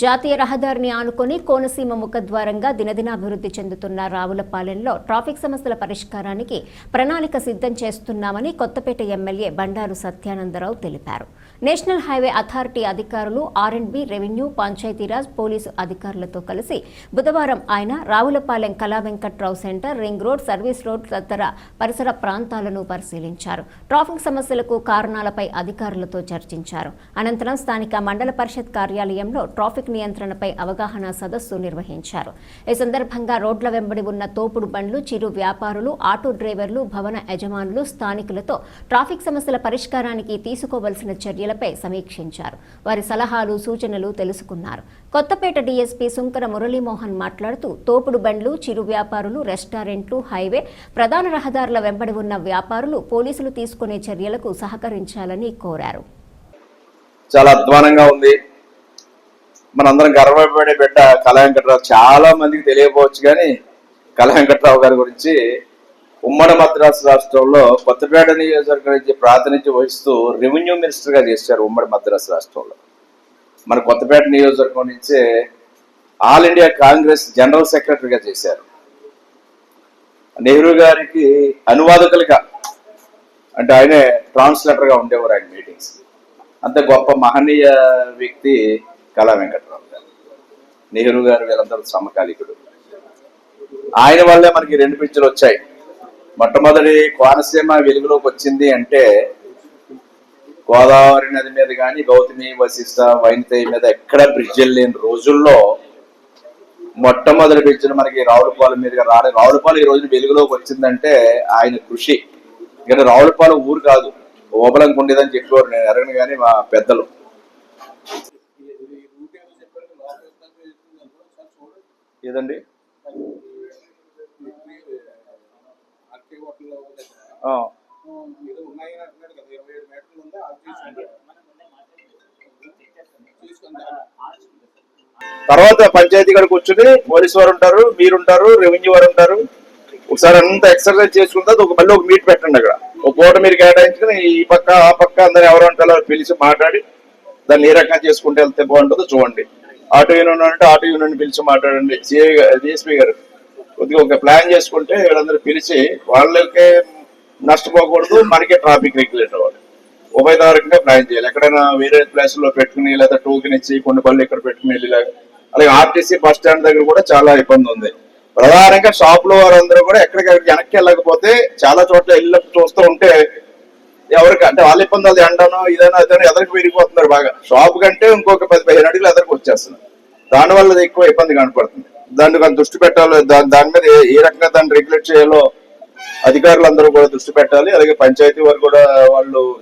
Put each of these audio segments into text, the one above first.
జాతీయ రహదారిని ఆనుకొని కోనసీమ ముఖద్వారంగా దినదినాభివృద్ధి చెందుతున్న రావులపాలెంలో ట్రాఫిక్ సమస్యల పరిష్కారానికి ప్రణాళిక సిద్ధం చేస్తున్నామని కొత్తపేట ఎమ్మెల్యే బండారు సత్యానందరావు తెలిపారు. నేషనల్ హైవే అథారిటీ అధికారులు ఆర్ఎండ్బి రెవెన్యూ పంచాయతీరాజ్ పోలీసు అధికారులతో కలిసి బుధవారం ఆయన Ravulapalem Kala Venkatrao centre ring road service road తదితర పరిసర ప్రాంతాలను పరిశీలించారు. ట్రాఫిక్ సమస్యలకు కారణాలపై అధికారులతో చర్చించారు. అనంతరం స్థానిక మండల పరిషత్ కార్యాలయంలో ట్రాఫిక్ నియంత్రణపై అవగాహన సదస్సు నిర్వహించారు. ఈ సందర్భంగా రోడ్ల వెంబడి ఉన్న తోపుడు బండ్లు చిరు వ్యాపారులు ఆటో డ్రైవర్లు భవన యజమానులు స్థానికులతో ట్రాఫిక్ సమస్యల పరిష్కారానికి తీసుకోవలసిన చర్యలపై సమీక్షించారు. వారి సలహాలు సూచనలు తెలుసుకున్నారు. కొత్తపేట డీఎస్పీ సుంకర మురళీమోహన్ మాట్లాడుతూ తోపుడు బండ్లు చిరు వ్యాపారులు రెస్టారెంట్లు హైవే ప్రధాన రహదారుల వెంబడి ఉన్న వ్యాపారులు పోలీసులు తీసుకునే చర్యలకు సహకరించాలని కోరారు. చాలా అధ్వానంగా ఉంది. మనందరం గర్వపడే బిడ్డ కళా వెంకట్రావు. చాలా మందికి తెలియకపోవచ్చు కానీ కళా వెంకట్రావు గారి గురించి ఉమ్మడి మద్రాసు రాష్ట్రంలో కొత్తపేట నియోజకవర్గం నుంచి ప్రాతినిధ్యం వహిస్తూ రెవెన్యూ మినిస్టర్గా చేశారు ఉమ్మడి మద్రాసు రాష్ట్రంలో. మన కొత్తపేట నియోజకవర్గం నుంచే ఆల్ ఇండియా కాంగ్రెస్ జనరల్ సెక్రటరీగా చేశారు. నెహ్రూ గారికి అనువాదకులుగా అంటే ఆయనే ట్రాన్స్లేటర్గా ఉండేవారు ఆయన మీటింగ్స్. అంత గొప్ప మహనీయ వ్యక్తి కళా వెంకటరావు గారు. నెహ్రూ గారు వీళ్ళందరూ సమకాలికుడు ఆయన వల్లే మనకి రెండు పిక్చర్లు వచ్చాయి. మొట్టమొదటి కోనసీమ వెలుగులోకి వచ్చింది అంటే గోదావరి నది మీద కానీ గౌతమి వశిష్ట వైనతేయి మీద ఎక్కడ బ్రిడ్జిలు లేని రోజుల్లో మొట్టమొదటి పిక్చర్ మనకి రావులపాలెం మీదుగా రాడే రావులపాలెం ఈ రోజున వెలుగులోకి వచ్చిందంటే ఆయన కృషి. ఇక రావులపాలెం ఊరు కాదు. ఓబలంకి ఉండేదని చెప్పేవారు నేను ఎరగను కానీ మా పెద్దలు. ఏదండి? తర్వాత పంచాయతీ కాడ కూర్చుని పోలీసు వారు ఉంటారు మీరుంటారు రెవెన్యూ వారు ఉంటారు. ఒకసారి అంతా ఎక్సర్సైజ్ చేసుకున్న తర్వాత ఒక మళ్ళీ ఒక మీట్ పెట్టండి అక్కడ. ఒక పూట మీరు కేటాయించుకుని ఈ పక్క ఆ పక్క అందరు ఎవరు ఉంటారో పిలిచి మాట్లాడి దాన్ని ఏ రకంగా చేసుకుంటే వెళ్తే బాగుంటుందో చూడండి. ఆటో యూనియన్ అంటే ఆటో యూనియన్ పిలిచి మాట్లాడండి. సిఐ డిఎస్పీ గారు. కొద్దిగా ఒక ప్లాన్ చేసుకుంటే వీళ్ళందరూ పిలిచి వాళ్ళకే నష్టపోకూడదు మనకే ట్రాఫిక్ రెగ్యులేటర్ అవ్వాలి. ఉభయదారకంగా ప్లాన్ చేయాలి. ఎక్కడైనా వేరే ప్లేస్లో పెట్టుకుని లేదా టోకెన్ ఇచ్చి కొన్ని పళ్ళు ఇక్కడ పెట్టుకుని వెళ్ళేలాగా అలాగే ఆర్టీసీ బస్ స్టాండ్ దగ్గర కూడా చాలా ఇబ్బంది ఉంది. ప్రధానంగా షాప్లో వారందరూ కూడా ఎక్కడికక్కడ వెనక్కి వెళ్ళకపోతే చాలా చోట్ల వెళ్ళి చూస్తూ ఉంటే ఎవరికి అంటే వాళ్ళ ఇబ్బంది అది ఇదైనా అదైనా ఎదరికి విరిగిపోతున్నారు బాగా. షాప్ కంటే ఇంకొక పది పదిహేను అడుగులు ఎదరికి వచ్చేస్తున్నారు. దానివల్ల ఎక్కువ ఇబ్బంది కనపడుతుంది. దాన్ని కానీ దృష్టి పెట్టాలి. దాని దాని మీద ఏ- రకంగా దాన్ని రెగ్యులేట్ చేయాలో అధికారులందరూ కూడా దృష్టి పెట్టాలి. అలాగే పంచాయతీ వారు కూడా వాళ్ళు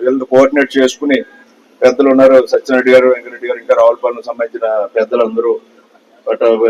వీళ్ళు కోఆర్డినేట్ చేసుకుని పెద్దలు ఉన్నారు. సత్యనారెడ్డి గారు వెంకరెడ్డి గారు ఇంకా రావులపాలెం సంబంధించిన పెద్దలందరూ.